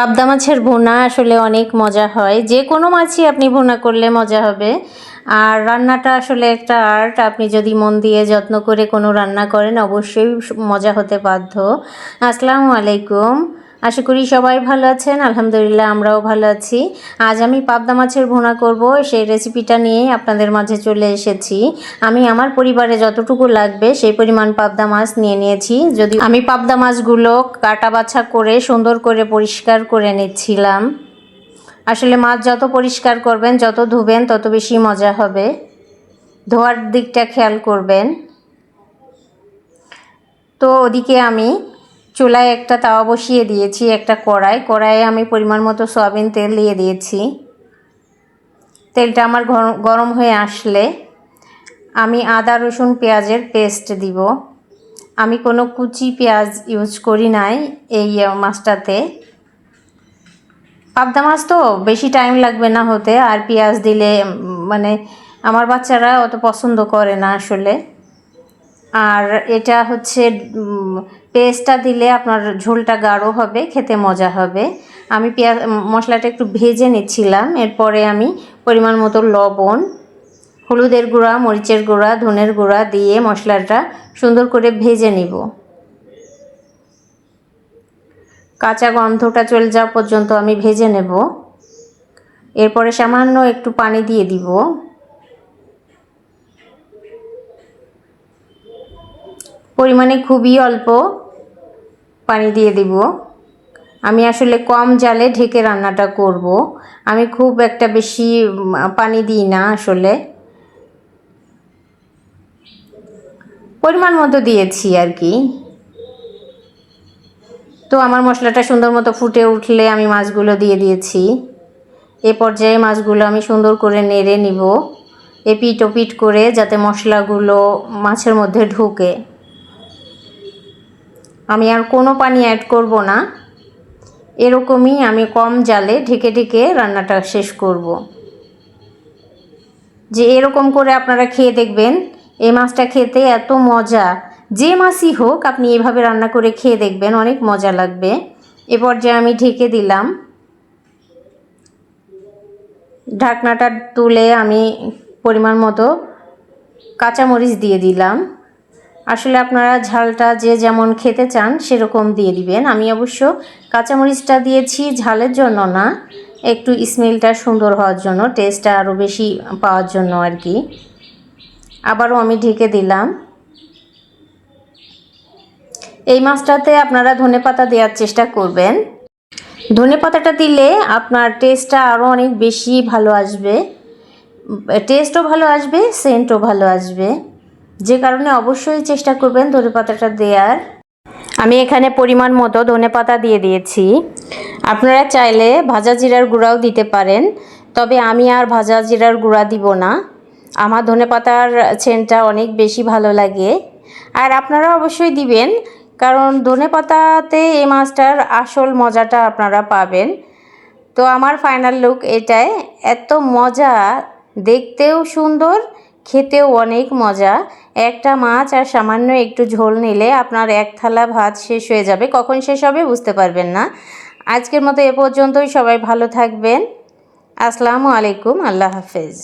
পাবদা মাছের ভুনা আসলে অনেক মজা হয়। যে কোনো মাছই আপনি ভুনা করলে মজা হবে। আর রান্নাটা আসলে একটা আর্ট। আপনি যদি মন দিয়ে যত্ন করে কোনো রান্না করেন, অবশ্যই মজা হতে বাধ্য। আসসালামু আলাইকুম। আশা করি সবাই ভালো আছেন। আলহামদুলিল্লাহ আমরাও ভালো আছি। আজ আমি পাবদা মাছের ভুনা করব। সেই রেসিপিটা নিয়ে আপনাদের মাঝে চলে এসেছি। আমি আমার পরিবারে যতটুকু লাগবে সেই পরিমাণ পাবদা মাছ নিয়ে নিয়েছি। যদি আমি পাবদা মাছগুলো কাটা বাছা করে সুন্দর করে পরিষ্কার করে নিচ্ছিলাম। আসলে মাছ যত পরিষ্কার করবেন, যত ধুবেন, তত বেশি মজা হবে। ধোয়ার দিকটা খেয়াল করবেন। তো ওদিকে আমি চুলায় একটা তাওয়া বসিয়ে দিয়েছি, একটা কড়াই। কড়াইয়ে আমি পরিমাণ মতো সয়াবিন তেল দিয়ে দিয়েছি। তেলটা আমার গরম হয়ে আসলে আমি আদা, রসুন, পেঁয়াজের পেস্ট দিব। আমি কোনো কুচি পেঁয়াজ ইউজ করি নাই এই মাছটাতে। পাবদা মাছ তো বেশি টাইম লাগবে না হতে, আর পেঁয়াজ দিলে মানে আমার বাচ্চারা অত পছন্দ করে না আসলে। আর এটা হচ্ছে পেস্টটা দিলে আপনার ঝোলটা গাঢ় হবে, খেতে মজা হবে। আমি পেঁয়াজ, মশলাটা একটু ভেজে নিচ্ছিলাম, এরপরে আমি পরিমাণ মতো লবণ, হলুদের গুঁড়া, মরিচের গুঁড়া, ধনের গুঁড়া দিয়ে মশলাটা সুন্দর করে ভেজে নিব। কাঁচা গন্ধটা চলে যাওয়া পর্যন্ত আমি ভেজে নেব। এরপরে সামান্য একটু পানি দিয়ে দিব। পরিমাণে খুবই অল্প পানি দিয়ে দিব। আমি আসলে কম জালে ঢেকে রান্নাটা করব। আমি খুব একটা বেশি পানি দিই না আসলে। পরিমাণ মতো দিয়েছি আর কি। তো আমার মশলাটা সুন্দর মতো ফুটে উঠলে আমি মাছগুলো দিয়ে দিয়েছি। এ পর্যায়ে মাছগুলো আমি সুন্দর করে নেড়ে নিব। এপিট ওপিট করে যাতে মশলাগুলো মাছের মধ্যে ঢুকে। আমি আর কোনো পানি অ্যাড করব না। এরকমই আমি কম জালে ঢেকে ঢেকে রান্নাটা শেষ করব। যে এরকম করে আপনারা খেয়ে দেখবেন এই মাছটা খেতে এত মজা। যে মাছই হোক, আপনি এভাবে রান্না করে খেয়ে দেখবেন, অনেক মজা লাগবে। এ পর্যায়ে আমি ঢেকে দিলাম। ঢাকনাটা তুলে আমি পরিমাণ মতো কাঁচামরিচ দিয়ে দিলাম। আসলে আপনারা ঝালটা যে যেমন খেতে চান সেরকম দিয়ে দিবেন। আমি অবশ্য কাঁচামরিচটা দিয়েছি ঝালের জন্য না, একটু স্মেলটা সুন্দর হওয়ার জন্য, টেস্টটা আরও বেশি পাওয়ার জন্য আর কি। আবারও আমি ঢেকে দিলাম। এই মাছটাতে আপনারা ধনে পাতা দেওয়ার চেষ্টা করবেন। ধনে পাতাটা দিলে আপনার টেস্টটা আরও অনেক বেশি ভালো আসবে। টেস্টও ভালো আসবে, সেন্টও ভালো আসবে। যে কারণে অবশ্যই চেষ্টা করবেন ধনে পাতাটা দেওয়ার আমি এখানে পরিমাণ মতো ধনে পাতা দিয়ে দিয়েছি। আপনারা চাইলে ভাজা জিরার গুঁড়াও দিতে পারেন, তবে আমি আর ভাজা জিরার গুঁড়া দিব না। আমার ধনে পাতার সেন্টটা অনেক বেশি ভালো লাগে। আর আপনারা অবশ্যই দিবেন, কারণ ধনে পাতাতে এই মাছটার আসল মজাটা আপনারা পাবেন। তো আমার ফাইনাল লুক এটাই, এত মজা, দেখতেও সুন্দর, খেতেও অনেক মজা। একটা মাছ আর সামান্য একটু ঝোল নিলে আপনার এক থালা ভাত শেষ হয়ে যাবে। কখন শেষ হবে বুঝতে পারবেন না। আজকের মতো এ পর্যন্তই। সবাই ভালো থাকবেন। আসসালামু আলাইকুম। আল্লাহ হাফেজ।